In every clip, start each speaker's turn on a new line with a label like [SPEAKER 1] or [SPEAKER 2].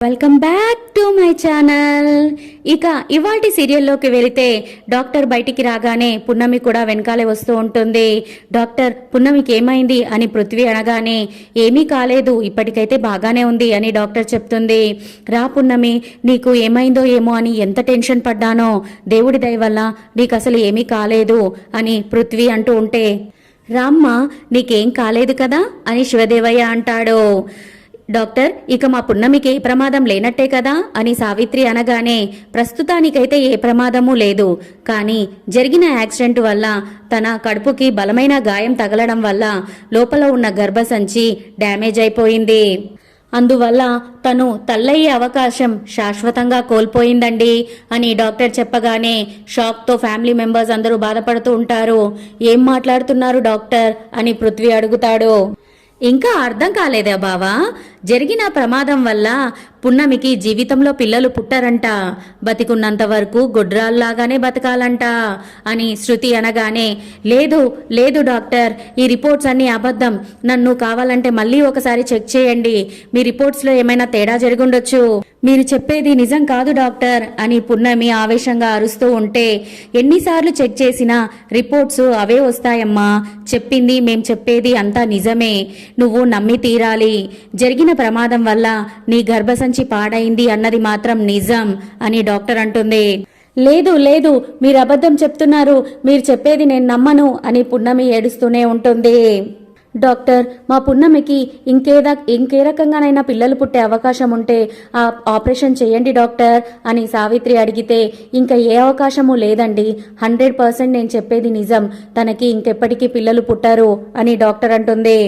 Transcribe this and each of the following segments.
[SPEAKER 1] Welcome back to my channel ఇక ఇవాటి సీరియల్లోకి వెళితే డాక్టర్ బయటికి రాగానే పున్నమి కూడా వెనకాలే వస్తూ ఉంటుంది. డాక్టర్ పున్నమికి ఏమైంది అని పృథ్వీ అనగానే ఏమీ కాలేదు ఇప్పటికైతే బాగానే ఉంది అని డాక్టర్ చెప్తుంది. రా పున్నమి నీకు ఏమైందో ఏమో అని ఎంత టెన్షన్ పడ్డానో దేవుడి దయ వల్ల నీకు అసలు ఏమీ కాలేదు అని పృథ్వీ అంటూ ఉంటే రామ్మ నీకేం కాలేదు కదా అని శివదేవయ్య అంటాడు. డాక్టర్ ఇక మా పున్నమికి ఏ ప్రమాదం లేనట్టే కదా అని సావిత్రి అనగానే ప్రస్తుతానికైతే ఏ ప్రమాదమూ లేదు. కానీ జరిగిన యాక్సిడెంట్ వల్ల తన కడుపుకి బలమైన గాయం తగలడం వల్ల లోపల ఉన్న గర్భసంచి డ్యామేజ్ అయిపోయింది. అందువల్ల తను తల్లయ్యే అవకాశం శాశ్వతంగా కోల్పోయిందండి అని డాక్టర్ చెప్పగానే షాక్తో ఫ్యామిలీ మెంబర్స్ అందరూ బాధపడుతూ ఉంటారు. ఏం మాట్లాడుతున్నారు డాక్టర్? అని పృథ్వీ అడుగుతాడు. ఇంకా అర్థం కాలేదా బావా? జరిగిన ప్రమాదం వల్ల పున్నమికి జీవితంలో పిల్లలు పుట్టరంట. బతికున్నంత వరకు గొడ్రాల్లాగానే బతకాలంట అని శృతి అనగానే లేదు లేదు డాక్టర్ ఈ రిపోర్ట్స్ అన్ని అబద్ధం. నన్ను కావాలంటే మళ్ళీ ఒకసారి చెక్ చేయండి. మీ రిపోర్ట్స్లో ఏమైనా తేడా జరిగుండొచ్చు. మీరు చెప్పేది నిజం కాదు డాక్టర్ అని పున్నమి ఆవేశంగా అరుస్తూ ఉంటే ఎన్నిసార్లు చెక్ చేసినా రిపోర్ట్స్ అవే వస్తాయమ్మా. చెప్పింది మేం చెప్పేది అంతా నిజమే. నువ్వు నమ్మి తీరాలి. జరిగిన ప్రమాదం వల్ల నీ గర్భసంచి పాడైంది అన్నది మాత్రం నిజం అని డాక్టర్ అంటుంది. లేదు లేదు మీరు అబద్ధం చెప్తున్నారు మీరు చెప్పేది నేను నమ్మను అని పున్నమి ఏడుస్తూనే ఉంటుంది. డాక్టర్ మా పున్నమికి ఇంకేదా ఇంకే రకంగానైనా పిల్లలు పుట్టే అవకాశం ఉంటే ఆ ఆపరేషన్ చేయండి డాక్టర్ అని సావిత్రి అడిగితే ఇంకా ఏ అవకాశము లేదండి హండ్రెడ్ పర్సెంట్ నేను చెప్పేది నిజం తనకి ఇంకెప్పటికీ పిల్లలు పుట్టారు అని డాక్టర్ అంటుంది.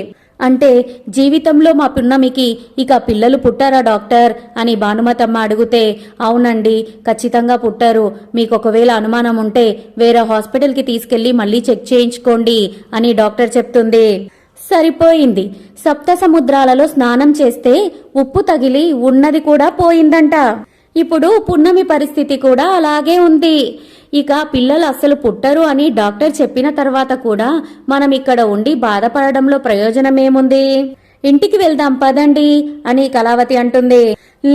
[SPEAKER 1] అంటే జీవితంలో మా పున్నమికి ఇక పిల్లలు పుట్టారా డాక్టర్? అని భానుమతమ్మ అడిగితే అవునండి ఖచ్చితంగా పుట్టారు. మీకు ఒకవేళ అనుమానం ఉంటే వేరే హాస్పిటల్కి తీసుకెళ్ళి మళ్ళీ చెక్ చేయించుకోండి అని డాక్టర్ చెప్తుంది. సరిపోయింది. సప్త సముద్రాలలో స్నానం చేస్తే ఉప్పు తగిలి ఉన్నది కూడా పోయిందంట. ఇప్పుడు పున్నమి పరిస్థితి కూడా అలాగే ఉంది. ఇక పిల్లలు అస్సలు పుట్టరు అని డాక్టర్ చెప్పిన తర్వాత కూడా మనం ఇక్కడ ఉండి బాధపడడంలో ప్రయోజనమేముంది? ఇంటికి వెళ్దాం పదండి అని కళావతి అంటుంది.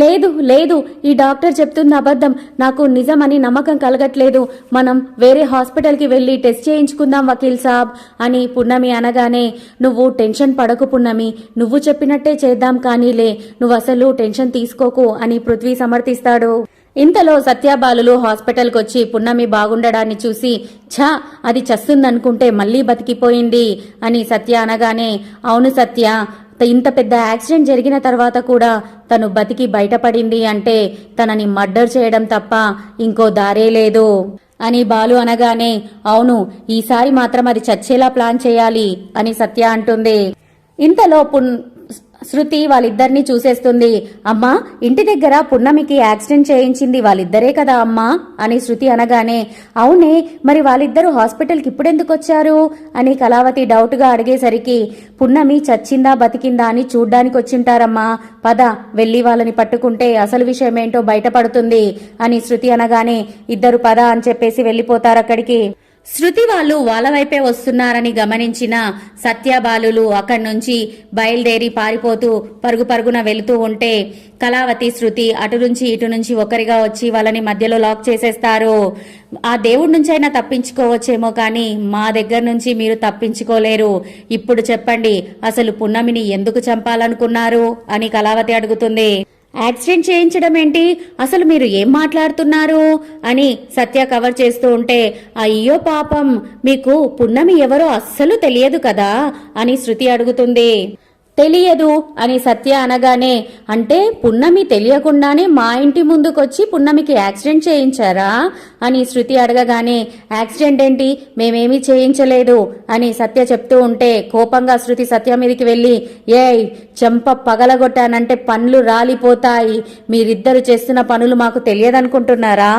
[SPEAKER 1] లేదు లేదు ఈ డాక్టర్ చెప్తుంది అబద్ధం నాకు నిజమని నమ్మకం కలగట్లేదు. మనం వేరే హాస్పిటల్కి వెళ్ళి టెస్ట్ చేయించుకుందాం వకీల్ సాబ్ అని పున్నమి అనగానే నువ్వు టెన్షన్ పడకు పున్నమి నువ్వు చెప్పినట్టే చేద్దాం కానీలే నువ్వు అసలు టెన్షన్ తీసుకోకు అని పృథ్వీ సమర్థిస్తాడు. ఇంతలో సత్యాబాలులు హాస్పిటల్కి వచ్చి పున్నమి బాగుండడాన్ని చూసి ఛా అది చస్తుందనుకుంటే మళ్ళీ బతికిపోయింది అని సత్య అనగానే అవును సత్య ఇంత పెద్ద యాక్సిడెంట్ జరిగిన తర్వాత కూడా తను బతికి బయటపడింది అంటే తనని మర్డర్ చేయడం తప్ప ఇంకో దారే లేదు అని బాలు అనగానే అవును ఈసారి మాత్రం అది చచ్చేలా ప్లాన్ చేయాలి అని సత్య అంటుంది. ఇంతలో పున్ శృతి వాళ్ళిద్దరిని చూసేస్తుంది. అమ్మా ఇంటి దగ్గర పున్నమికి యాక్సిడెంట్ చేయించింది వాళ్ళిద్దరే కదా అమ్మా అని శృతి అనగానే అవునే మరి వాళ్ళిద్దరూ హాస్పిటల్కి ఇప్పుడెందుకు వచ్చారు? అని కళావతి డౌట్గా అడిగేసరికి పున్నమి చచ్చిందా బతికిందా అని చూడ్డానికి వచ్చింటారమ్మా. పద వెళ్ళి వాళ్ళని పట్టుకుంటే అసలు విషయం ఏంటో బయటపడుతుంది అని శృతి అనగానే ఇద్దరు పద అని చెప్పేసి వెళ్ళిపోతారు అక్కడికి శృతి వాళ్ళు వాళ్ళ వైపే వస్తున్నారని గమనించిన సత్యబాలులు అక్కడి నుంచి బయలుదేరి పారిపోతూ పరుగు పరుగున వెళుతూ ఉంటే కళావతి శృతి అటు నుంచి ఇటు నుంచి ఒకరిగా వచ్చి వాళ్ళని మధ్యలో లాక్ చేసేస్తారు. ఆ దేవుడి నుంచైనా తప్పించుకోవచ్చేమో కానీ మా దగ్గర నుంచి మీరు తప్పించుకోలేరు. ఇప్పుడు చెప్పండి అసలు పున్నమిని ఎందుకు చంపాలనుకున్నారు? అని కళావతి అడుగుతుంది. యాక్సిడెంట్ చేయించడం ఏంటి? అసలు మీరు ఏం మాట్లాడుతున్నారు? అని సత్య కవర్ చేస్తూ ఉంటే అయ్యో పాపం మీకు పున్నమి ఎవరో అస్సలు తెలియదు కదా అని శృతి అడుగుతుంది. తెలియదు అని సత్య అనగానే అంటే పున్నమి తెలియకుండానే మా ఇంటి ముందుకొచ్చి పున్నమికి యాక్సిడెంట్ చేయించారా? అని శృతి అడగగానే యాక్సిడెంట్ ఏంటి? మేమేమీ చేయించలేదు అని సత్య చెప్తూ ఉంటే కోపంగా శృతి సత్య మీదకి వెళ్ళి ఏయ్ చెంప పగలగొట్టానంటే పనులు రాలిపోతాయి. మీరిద్దరు చేస్తున్న పనులు మాకు తెలియదనుకుంటున్నారా?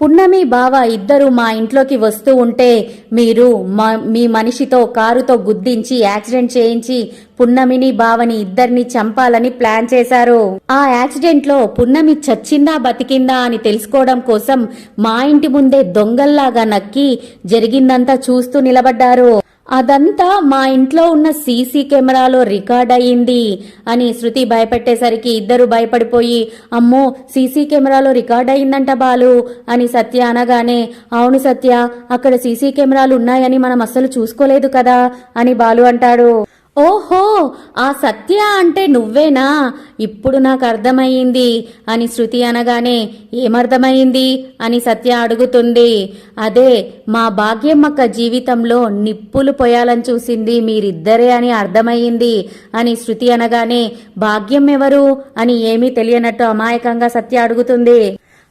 [SPEAKER 1] పున్నమి బావ ఇద్దరు మా ఇంట్లోకి వస్తూ ఉంటే మీరు మా మీ మనిషితో కారుతో గుద్దించి యాక్సిడెంట్ చేయించి పున్నమిని బావని ఇద్దరిని చంపాలని ప్లాన్ చేశారు. ఆ యాక్సిడెంట్లో పున్నమి చచ్చిందా బతికిందా అని తెలుసుకోవడం కోసం మా ఇంటి ముందే దొంగల్లాగా నక్కి జరిగిందంతా చూస్తూ నిలబడ్డారు. అదంతా మా ఇంట్లో ఉన్న సీసీ కెమెరాలో రికార్డ్ అయ్యింది అని శృతి భయపెట్టేసరికి ఇద్దరు భయపడిపోయి అమ్మో సీసీ కెమెరాలో రికార్డ్ అయిందంట బాలు అని సత్య అనగానే అవును సత్య అక్కడ సీసీ కెమెరాలు ఉన్నాయని మనం అస్సలు చూసుకోలేదు కదా అని బాలు అంటాడు. ఓహో ఆ సత్య అంటే నువ్వేనా? ఇప్పుడు నాకు అర్థమయ్యింది అని శృతి అనగానే ఏమర్థమయ్యింది అని సత్య అడుగుతుంది. అదే మా భాగ్యమ్మక్క జీవితంలో నిప్పులు పోయాలని చూసింది మీరిద్దరే అని అర్థమయ్యింది అని శృతి అనగానే భాగ్యం ఎవరు అని ఏమీ తెలియనట్టు అమాయకంగా సత్య అడుగుతుంది.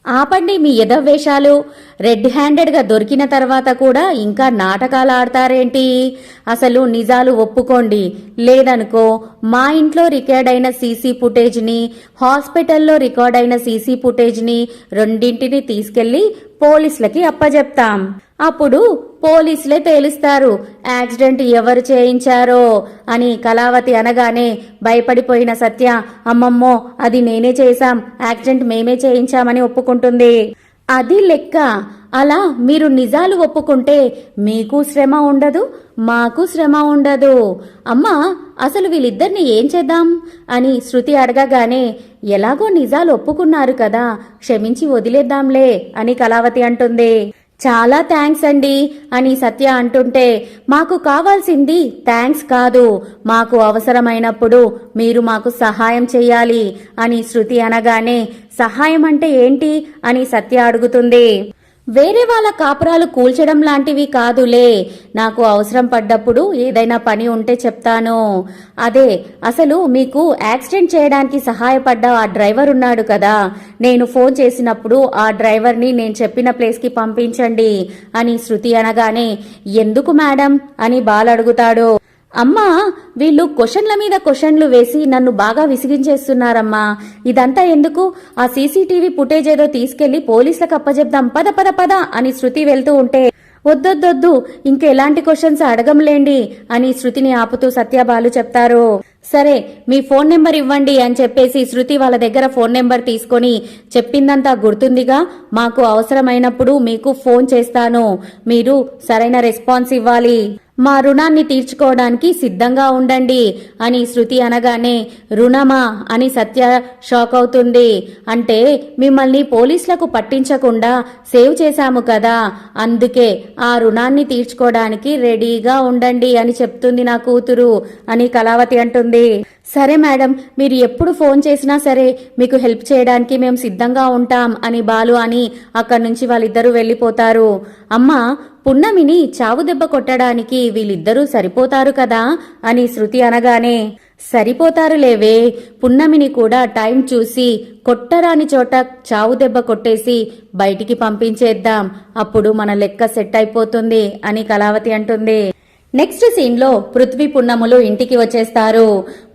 [SPEAKER 1] ఆపండి మీ ఎదవేషాలు రెడ్ హ్యాండెడ్గా దొరికిన తర్వాత కూడా ఇంకా నాటకాలు ఆడతారేంటి? అసలు నిజాలు ఒప్పుకోండి. లేదనుకో మా ఇంట్లో రికార్డ్ అయిన సీసీ ఫుటేజ్ని హాస్పిటల్లో రికార్డ్ అయిన సీసీ ఫుటేజ్ని రెండింటిని తీసుకెళ్ళి పోలీసులకి అప్పజెప్తాం. అప్పుడు పోలీసులే తేలుస్తారు. యాక్సిడెంట్ ఎవరు చేయించారో అని కళావతి అనగానే భయపడిపోయిన సత్య అమ్మమ్మో అది నేనే చేశాం. యాక్సిడెంట్ మేమే చేయించామని ఒప్పుకుంటుంది. అది లెక్క. అలా మీరు నిజాలు ఒప్పుకుంటే మీకు శ్రమ ఉండదు మాకు శ్రమ ఉండదు. అమ్మా అసలు వీళ్ళిద్దరిని ఏం చేద్దాం? అని శృతి అడగగానే ఎలాగో నిజాలు ఒప్పుకున్నారు కదా క్షమించి వదిలేద్దాంలే అని కళావతి అంటుంది. చాలా థ్యాంక్స్ అండి అని సత్య అంటుంటే మాకు కావాల్సింది థ్యాంక్స్ కాదు. మాకు అవసరమైనప్పుడు మీరు మాకు సహాయం చేయాలి అని శృతి అనగానే సహాయం అంటే ఏంటి? అని సత్య అడుగుతుంది. వేరే వాళ్ళ కాపురాలు కూల్చడం లాంటివి కాదులే. నాకు అవసరం పడ్డప్పుడు ఏదైనా పని ఉంటే చెప్తాను. అదే అసలు మీకు యాక్సిడెంట్ చేయడానికి సహాయపడ్డ ఆ డ్రైవర్ ఉన్నాడు కదా. నేను ఫోన్ చేసినప్పుడు ఆ డ్రైవర్ని నేను చెప్పిన ప్లేస్కి పంపించండి అని శృతి అనగానే ఎందుకు మేడం? అని బాల్ అడుగుతాడు అమ్మా వీళ్ళు క్వశ్చన్ల మీద క్వశ్చన్లు వేసి నన్ను బాగా విసిగించేస్తున్నారమ్మా. ఇదంతా ఎందుకు? ఆ సీసీటీవీ ఫుటేజ్ ఏదో తీసుకెళ్ళి పోలీసులకు అప్పజెప్దాం. పద పద పద అని శృతి వెళ్తూ ఉంటే వద్దొద్దొద్దు ఇంకెలాంటి క్వశ్చన్స్ అడగంలేండి అని శృతిని ఆపుతూ సత్యబాలు చెప్తారు. సరే మీ ఫోన్ నెంబర్ ఇవ్వండి అని చెప్పేసి శృతి వాళ్ళ దగ్గర ఫోన్ నెంబర్ తీసుకొని చెప్పిందంతా గుర్తుందిగా. మాకు అవసరమైనప్పుడు మీకు ఫోన్ చేస్తాను. మీరు సరైన రెస్పాన్స్ ఇవ్వాలి. మా రుణాన్ని తీర్చుకోవడానికి సిద్ధంగా ఉండండి అని శృతి అనగానే రుణమా అని సత్య షాక్ అవుతుంది. అంటే మిమ్మల్ని పోలీసులకు పట్టించకుండా సేవ్ చేశాము కదా అందుకే ఆ రుణాన్ని తీర్చుకోవడానికి రెడీగా ఉండండి అని చెప్తుంది నా కూతురు అని కళావతి అంటుంది. సరే మేడం మీరు ఎప్పుడు ఫోన్ చేసినా సరే మీకు హెల్ప్ చేయడానికి మేము సిద్ధంగా ఉంటాం అని బాలు అని అక్కడి నుంచి వాళ్ళిద్దరూ వెళ్ళిపోతారు. అమ్మా పున్నమిని చావు దెబ్బ కొట్టడానికి వీళ్ళిద్దరూ సరిపోతారు కదా అని శృతి అనగానే సరిపోతారు లేవే. పున్నమిని కూడా టైం చూసి కొట్టరాని చోట చావు దెబ్బ కొట్టేసి బయటికి పంపించేద్దాం. అప్పుడు మన లెక్క సెట్ అయిపోతుంది అని కళావతి అంటుంది. నెక్స్ట్ సీన్లో పృథ్వీ పున్నములు ఇంటికి వచ్చేస్తారు.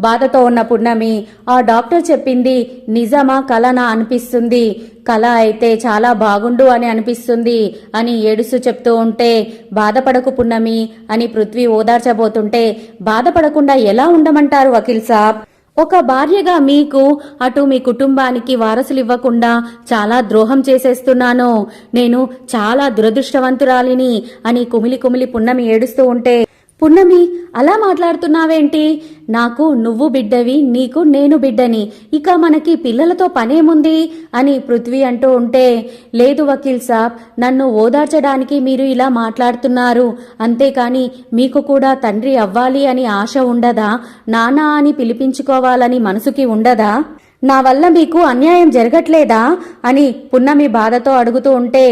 [SPEAKER 1] బాధతో ఉన్న పున్నమి ఆ డాక్టర్ చెప్పింది నిజమా? కలనా? అనిపిస్తుంది. కళ అయితే చాలా బాగుండు అని అనిపిస్తుంది అని ఏడుస్తూ చెప్తూ ఉంటే బాధపడకు పున్నమి అని పృథ్వీ ఓదార్చబోతుంటే బాధపడకుండా ఎలా ఉండమంటారు వకీల్ సాబ్? ఒక భార్యగా మీకు అటు మీ కుటుంబానికి వారసులు ఇవ్వకుండా చాలా ద్రోహం చేసేస్తున్నాను. నేను చాలా దురదృష్టవంతురాలిని అని కుమిలి కుమిలి పున్నమి ఏడుస్తూ ఉంటే పున్నమి అలా మాట్లాడుతున్నావేంటి? నాకు నువ్వు బిడ్డవి నీకు నేను బిడ్డని. ఇక మనకి పిల్లలతో పనేముంది? అని పృథ్వీ అంటూ ఉంటే లేదు వకీల్ సాబ్ నన్ను ఓదార్చడానికి మీరు ఇలా మాట్లాడుతున్నారు. అంతేకాని మీకు కూడా తండ్రి అవ్వాలి అని ఆశ ఉండదా? నానా అని పిలిపించుకోవాలని మనసుకి ఉండదా? నా వల్ల మీకు అన్యాయం జరగట్లేదా? అని పున్నమి బాధతో అడుగుతూ ఉంటే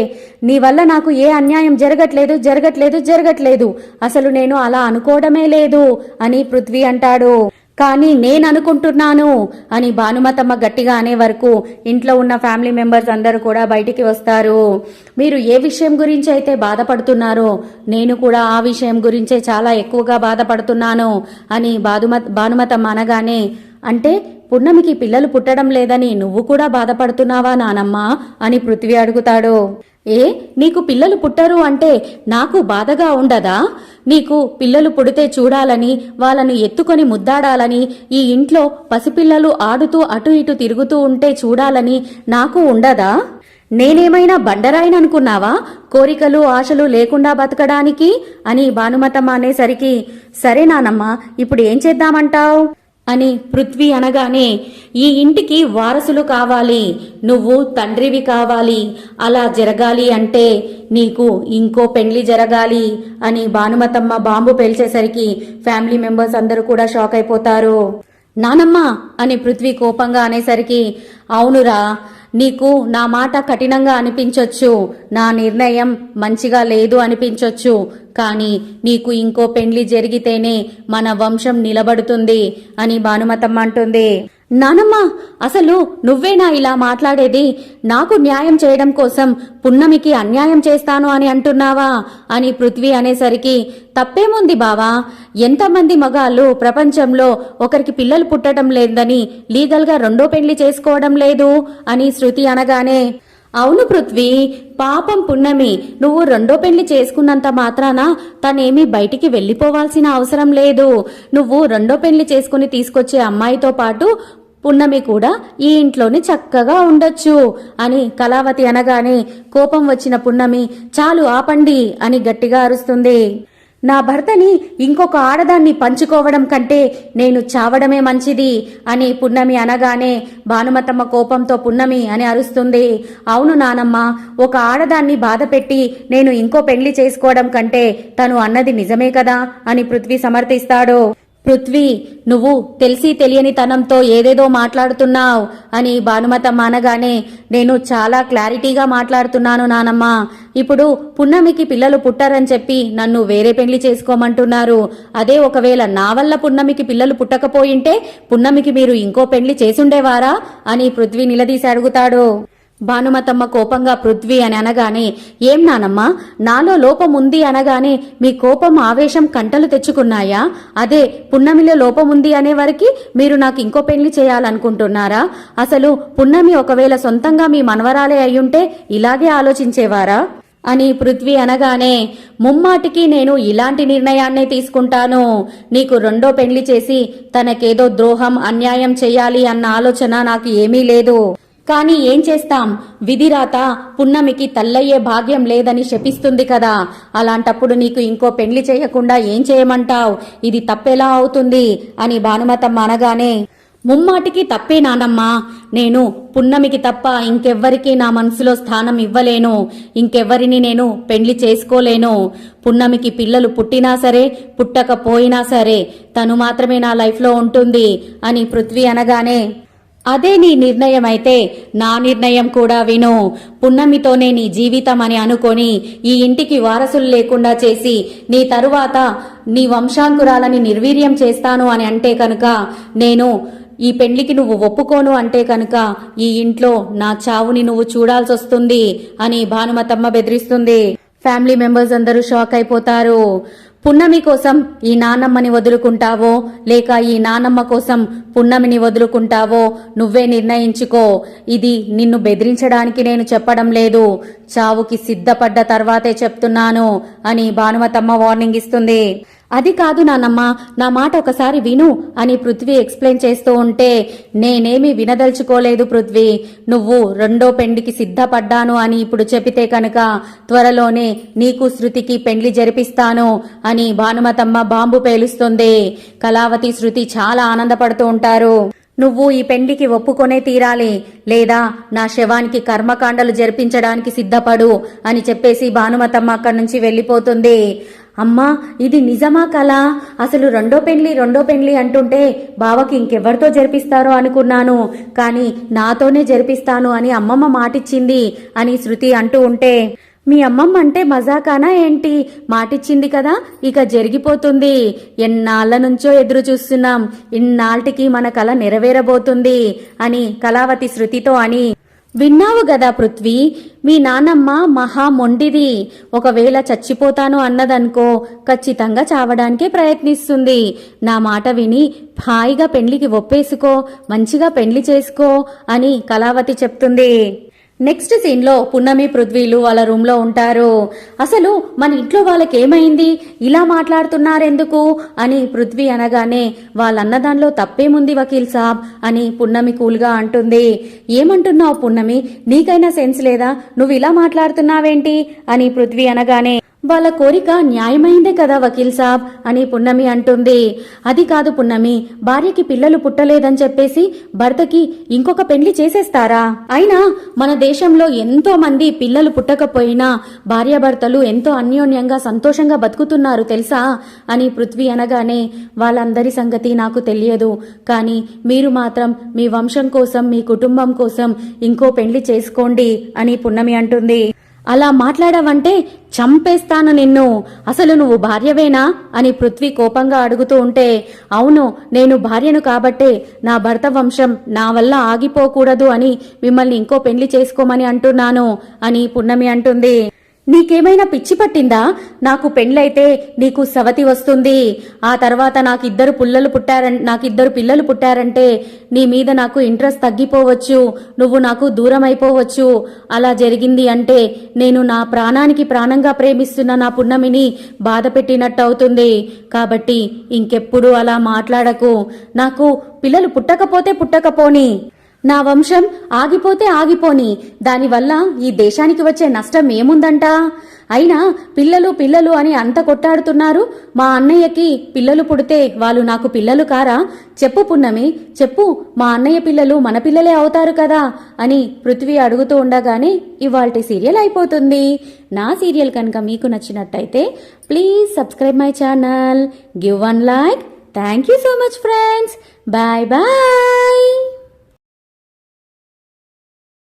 [SPEAKER 1] నీ వల్ల నాకు ఏ అన్యాయం జరగట్లేదు జరగట్లేదు జరగట్లేదు. అసలు నేను అలా అనుకోవడమే లేదు అని పృథ్వీ అంటాడు. కానీ నేను అనుకుంటున్నాను అని భానుమతమ్మ గట్టిగా అనే వరకు ఇంట్లో ఉన్న ఫ్యామిలీ మెంబర్స్ అందరూ కూడా బయటికి వస్తారు. మీరు ఏ విషయం గురించి అయితే బాధపడుతున్నారో నేను కూడా ఆ విషయం గురించే చాలా ఎక్కువగా బాధపడుతున్నాను అని భానుమ భానుమతమ్మ అనగానే అంటే పున్నమికి పిల్లలు పుట్టడం లేదని నువ్వు కూడా బాధపడుతున్నావా నానమ్మా? అని పృథ్వీ అడుగుతాడు. ఏ నీకు పిల్లలు పుట్టరు అంటే నాకు బాధగా ఉండదా? నీకు పిల్లలు పుడితే చూడాలని వాళ్ళను ఎత్తుకొని ముద్దాడాలని ఈ ఇంట్లో పసిపిల్లలు ఆడుతూ అటు ఇటు తిరుగుతూ ఉంటే చూడాలని నాకు ఉండదా? నేనేమైనా బండరాయిననుకున్నావా కోరికలు ఆశలు లేకుండా బతకడానికి? అని భానుమతమ్మ అనేసరికి సరే నానమ్మ ఇప్పుడు ఏం చేద్దామంటావ్? అని పృథ్వీ అనగానే ఈ ఇంటికి వారసులు కావాలి నువ్వు తండ్రివి కావాలి అలా జరగాలి అంటే నీకు ఇంకో పెళ్ళి జరగాలి అని భానుమతమ్మ బాంబు పేల్చేసరికి ఫ్యామిలీ మెంబర్స్ అందరూ కూడా షాక్ అయిపోతారు. నానమ్మ అని పృథ్వీ కోపంగా అనేసరికి అవునురా నీకు నా మాట కఠినంగా అనిపించొచ్చు. నా నిర్ణయం మంచిగా లేదు అనిపించొచ్చు. కానీ నీకు ఇంకో పెండ్లి జరిగితేనే మన వంశం నిలబడుతుంది అని భానుమతమ్మ అంటుంది. నానమ్మ అసలు నువ్వేనా ఇలా మాట్లాడేది? నాకు న్యాయం చేయడం కోసం పున్నమికి అన్యాయం చేస్తాను అని అంటున్నావా? అని పృథ్వీ అనేసరికి తప్పేముంది బావా? ఎంతమంది మగాళ్ళు ప్రపంచంలో ఒకరికి పిల్లలు పుట్టడం లేదని లీగల్గా రెండో పెళ్ళి చేసుకోవడం లేదు? అని శృతి అనగానే అవును పృథ్వీ పాపం పున్నమి నువ్వు రెండో పెళ్ళి చేసుకున్నంత మాత్రాన తనేమీ బయటికి వెళ్ళిపోవాల్సిన అవసరం లేదు. నువ్వు రెండో పెళ్ళి చేసుకుని తీసుకొచ్చే అమ్మాయితో పాటు పున్నమి కూడా ఈ ఇంట్లోనే చక్కగా ఉండొచ్చు అని కళావతి అనగానే కోపం వచ్చిన పున్నమి చాలు ఆపండి అని గట్టిగా అరుస్తుంది. నా భర్తని ఇంకొక ఆడదాన్ని పంచుకోవడం కంటే నేను చావడమే మంచిది అని పున్నమి అనగానే భానుమతమ్మ కోపంతో పున్నమి అని అరుస్తుంది. అవును నానమ్మ ఒక ఆడదాన్ని బాధపెట్టి నేను ఇంకో పెళ్ళి చేసుకోవడం కంటే తను అన్నది నిజమే కదా అని పృథ్వీ సమర్థిస్తాడు. పృథ్వీ నువ్వు తెలిసి తెలియని తనంతో ఏదేదో మాట్లాడుతున్నావు అని భానుమతమ్మ అనగానే నేను చాలా క్లారిటీగా మాట్లాడుతున్నాను నానమ్మ. ఇప్పుడు పున్నమికి పిల్లలు పుట్టారని చెప్పి నన్ను వేరే పెళ్ళి చేసుకోమంటున్నారు. అదే ఒకవేళ నా వల్ల పున్నమికి పిల్లలు పుట్టకపోయింటే పున్నమికి మీరు ఇంకో పెళ్ళి చేసుండేవారా అని పృథ్వీ నిలదీసి అడుగుతాడు. భానుమతమ్మ కోపంగా పృథ్వీ అని అనగానే ఏం నానమ్మా? నాలో లోపం ఉంది అనగానే మీ కోపం ఆవేశం కంటలు తెచ్చుకున్నాయా? అదే పున్నమిలో లోపం ఉంది అనే వరకు మీరు నాకు ఇంకో పెళ్ళి చేయాలనుకుంటున్నారా? అసలు పున్నమి ఒకవేళ సొంతంగా మీ మనవరాలే అయ్యుంటే ఇలాగే ఆలోచించేవారా? అని పృథ్వీ అనగానే ముమ్మాటికి నేను ఇలాంటి నిర్ణయాన్నే తీసుకుంటాను. నీకు రెండో పెళ్ళి చేసి తనకేదో ద్రోహం అన్యాయం చేయాలి అన్న ఆలోచన నాకు ఏమీ లేదు. కానీ ఏం చేస్తాం? విధిరాత పున్నమికి తల్లయ్యే భాగ్యం లేదని శపిస్తుంది కదా. అలాంటప్పుడు నీకు ఇంకో పెళ్ళి చేయకుండా ఏం చేయమంటావ్? ఇది తప్పెలా అవుతుంది? అని భానుమతమ్మ అనగానే ముమ్మాటికి తప్పే నానమ్మా. నేను పున్నమికి తప్ప ఇంకెవ్వరికీ నా మనసులో స్థానం ఇవ్వలేను. ఇంకెవ్వరిని నేను పెండ్లి చేసుకోలేను. పున్నమికి పిల్లలు పుట్టినా సరే పుట్టకపోయినా సరే తను మాత్రమే నా లైఫ్లో ఉంటుంది అని పృథ్వీ అనగానే అదే నీ నిర్ణయం అయితే నా నిర్ణయం కూడా విను. పున్నమితోనే నీ జీవితం అని అనుకొని ఈ ఇంటికి వారసులు లేకుండా చేసి నీ తరువాత నీ వంశాంకురాలని నిర్వీర్యం చేస్తాను అని అంటే కనుక నేను ఈ పెళ్ళికి నువ్వు ఒప్పుకోను అంటే కనుక ఈ ఇంట్లో నా చావుని నువ్వు చూడాల్సి వస్తుంది అని భానుమతమ్మ బెదిరిస్తుంది. ఫ్యామిలీ మెంబర్స్ అందరూ షాక్ అయిపోతారు. పున్నమి కోసం ఈ నానమ్మని వదులుకుంటావో లేక ఈ నానమ్మ కోసం పున్నమిని వదులుకుంటావో నువ్వే నిర్ణయించుకో. ఇది నిన్ను బెదిరించడానికి నేను చెప్పడం లేదు. చావుకి సిద్ధపడ్డ తర్వాతే చెప్తున్నాను అని భానుమతమ్మ వార్నింగ్ ఇస్తుంది. అది కాదు నానమ్మ నా మాట ఒకసారి విను అని పృథ్వీ ఎక్స్ప్లెయిన్ చేస్తూ ఉంటే నేనేమి వినదలుచుకోలేదు పృథ్వీ. నువ్వు రెండో పెండికి సిద్ధపడ్డాను అని ఇప్పుడు చెబితే కనుక త్వరలోనే నీకు శృతికి పెండ్లి జరిపిస్తాను అని భానుమతమ్మ బాంబు పేలుస్తుంది. కళావతి శృతి చాలా ఆనందపడుతూ ఉంటారు. నువ్వు ఈ పెండికి ఒప్పుకొనే తీరాలి. లేదా నా శవానికి కర్మకాండలు జరిపించడానికి సిద్ధపడు అని చెప్పేసి భానుమతమ్మ అక్కడి నుంచి వెళ్ళిపోతుంది. అమ్మా ఇది నిజమా కళ అసలు రెండో పెళ్ళి రెండో పెళ్ళి అంటుంటే బావకి ఇంకెవరితో జరిపిస్తారో అనుకున్నాను. కానీ నాతోనే జరిపిస్తాను అని అమ్మమ్మ మాటిచ్చింది అని శృతి అంటూ ఉంటే మీ అమ్మమ్మ అంటే మజాకానా ఏంటి? మాటిచ్చింది కదా ఇక జరిగిపోతుంది. ఎన్నాళ్ళ నుంచో ఎదురు చూస్తున్నాం. ఇన్నాళ్ళకి మన కళ నెరవేరబోతుంది అని కళావతి శృతితో అని విన్నావు గదా పృథ్వీ? మీ నానమ్మ మహా మొండిది. ఒకవేళ చచ్చిపోతాను అన్నదనుకో ఖచ్చితంగా చావడానికే ప్రయత్నిస్తుంది. నా మాట విని హాయిగా పెండ్లికి ఒప్పేసుకో మంచిగా పెండ్లి చేసుకో అని కళావతి చెప్తుంది. నెక్స్ట్ సీన్లో పున్నమి పృథ్వీలు వాళ్ళ రూమ్లో ఉంటారు. అసలు మన ఇంట్లో వాళ్ళకి ఏమైంది? ఇలా మాట్లాడుతున్నారెందుకు? అని పృథ్వీ అనగానే వాళ్ళన్న దానిలో తప్పేముంది వకీల్ సాబ్? అని పున్నమి కూల్గా అంటుంది. ఏమంటున్నావు పున్నమి? నీకైనా సెన్స్ లేదా? నువ్వు ఇలా మాట్లాడుతున్నావేంటి? అని పృథ్వీ అనగానే వాళ్ళ కోరిక న్యాయమైందే కదా వకీల్ సాబ్ అని పున్నమి అంటుంది. అది కాదు పున్నమి భార్యకి పిల్లలు పుట్టలేదని చెప్పేసి భర్తకి ఇంకొక పెళ్ళి చేసేస్తారా? అయినా మన దేశంలో ఎంతో మంది పిల్లలు పుట్టకపోయినా భార్యాభర్తలు ఎంతో అన్యోన్యంగా సంతోషంగా బతుకుతున్నారు తెలుసా? అని పృథ్వీ అనగానే వాళ్ళందరి సంగతి నాకు తెలియదు. కానీ మీరు మాత్రం మీ వంశం కోసం మీ కుటుంబం కోసం ఇంకో పెళ్ళి చేసుకోండి అని పున్నమి అంటుంది. అలా మాట్లాడావంటే చంపేస్తాను నిన్ను. అసలు నువ్వు భార్యవేనా? అని పృథ్వీ కోపంగా అడుగుతూ ఉంటే అవును నేను భార్యను కాబట్టే నా భర్త వంశం నా వల్ల ఆగిపోకూడదు అని మిమ్మల్ని ఇంకో పెళ్ళి చేసుకోమని అంటున్నాను అని పున్నమి అంటుంది. నీకేమైనా పిచ్చి పట్టిందా? నాకు పెండ్లైతే నీకు సవతి వస్తుంది. ఆ తర్వాత నాకు ఇద్దరు పుల్లలు పుట్టారన్ నాకు ఇద్దరు పిల్లలు పుట్టారంటే నీ మీద నాకు ఇంట్రెస్ట్ తగ్గిపోవచ్చు. నువ్వు నాకు దూరం అయిపోవచ్చు అలా జరిగింది అంటే నేను నా ప్రాణానికి ప్రాణంగా ప్రేమిస్తున్న నా పున్నమిని బాధ పెట్టినట్టు అవుతుంది కాబట్టి ఇంకెప్పుడు అలా మాట్లాడకు. నాకు పిల్లలు పుట్టకపోతే పుట్టకపోని. నా వంశం ఆగిపోతే ఆగిపోని దానివల్ల ఈ దేశానికి వచ్చే నష్టం ఏముందంట? అయినా పిల్లలు పిల్లలు అని అంత కొట్టాడుతున్నారు మా అన్నయ్యకి పిల్లలు పుడితే వాళ్ళు నాకు పిల్లలు కారా? చెప్పు పున్నమి చెప్పు మా అన్నయ్య పిల్లలు మన పిల్లలే అవుతారు కదా? అని పృథ్వీ అడుగుతూ ఉండగానే ఇవాల్టి సీరియల్ అయిపోతుంది. నా సీరియల్ కనుక మీకు నచ్చినట్టయితే please subscribe my channel give one like. Thank you so much friends. Bye bye.